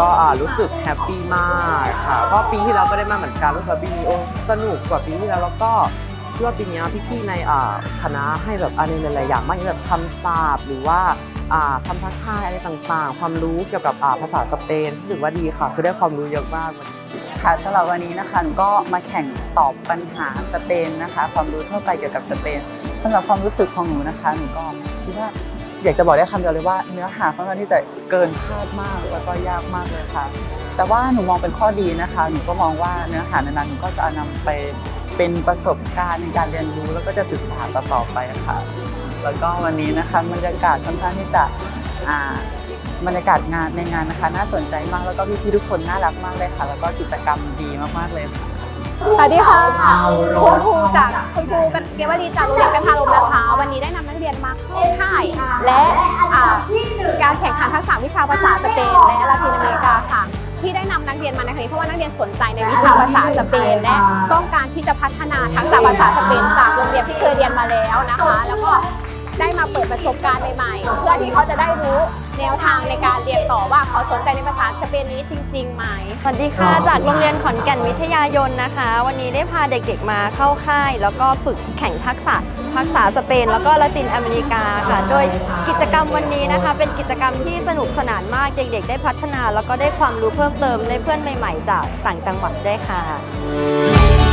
ก็อ่ารู้สึกแฮปปี้มากค่ะเพราะปีที่แล้วก็ได้มาเหมือนกันรู้สึกปีนี้โอ้สนุกกว่าปีที่แล้วแล้วก็คิดว่าปีนี้พี่ๆในคณะให้แบบอะไรหลายๆอย่างมากอย่างแบบคำศัพท์หรือว่าคำทักทายอะไรต่างๆ ความรู้เกี่ยวกับภาษาสเปนรู้สึกว่าดีค่ะ คือได้ความรู้เยอะมากวันนี้ค่ะสำหรับวันนี้นะคะหนูก็มาแข่งตอบปัญหาสเปนนะคะ ความรู้ทั่วไปเกี่ยวกับสเปนสำหรับความรู้สึกของหนูนะคะหนูก็คิดว่า อยากจะบอกได้คำเดียวเลยว่าเนื้อหาค่อนข้างที่จะเกินคาดมากแล้วก็ยากมากเลยค่ะ แต่ว่าหนูมองเป็นข้อดีนะคะ หนูก็มองว่าเนื้อหานั้นๆหนูก็จะเอานำไปเป็นประสบการณ์ในการเรียนรู้แล้วก็จะศึกษาต่อไปค่ะ แล้วก็วันนี้นะคะบรรยากาศค่อนข้างที่จะอ่าบรรยากาศงานในงานนะคะ น่าสนใจมากแล้วก็พี่ๆทุกคนน่ารักมากเลยค่ะ แล้วก็กิจกรรมดีมากๆเลยค่ะ สวัสดีค่ะคุณครูจากคุณครูกันเกวลีจากโรงเรียนกันทาลมนะคะ วันนี้ได้นำนักเรียนมาเข้าค่ายและการแข่งขันทักษะวิชาภาษาสเปนและลาตินอเมริกาค่ะ ที่ได้นำนักเรียนมาในครั้งนี้เพราะว่านักเรียนสนใจในวิชาภาษาสเปนและต้องการที่จะพัฒนาทักษะภาษาสเปนจากโรงเรียนที่เคยเรียนมาแล้วนะคะ แล้วก็ได้มาเปิดประสบการณ์ใหม่ๆเพื่อที่เขาจะได้รู้ นวทางในการเรียนต่อว่าเขาสนใจในภาษาสเปนนี้จริงๆไหม สวัสดีค่ะ จากโรงเรียนขอนแก่นวิทยายนนะคะ วันนี้ได้พาเด็กๆมาเข้าค่าย แล้วก็ฝึกแข่งทักษะภาษาสเปน แล้วก็ละตินอเมริกาค่ะ โดยกิจกรรมวันนี้นะคะ เป็นกิจกรรมที่สนุกสนานมากเด็กๆ ได้พัฒนา แล้วก็ได้ความรู้เพิ่มเติมในเพื่อนใหม่ ๆ จากต่างจังหวัดได้วยค่ะ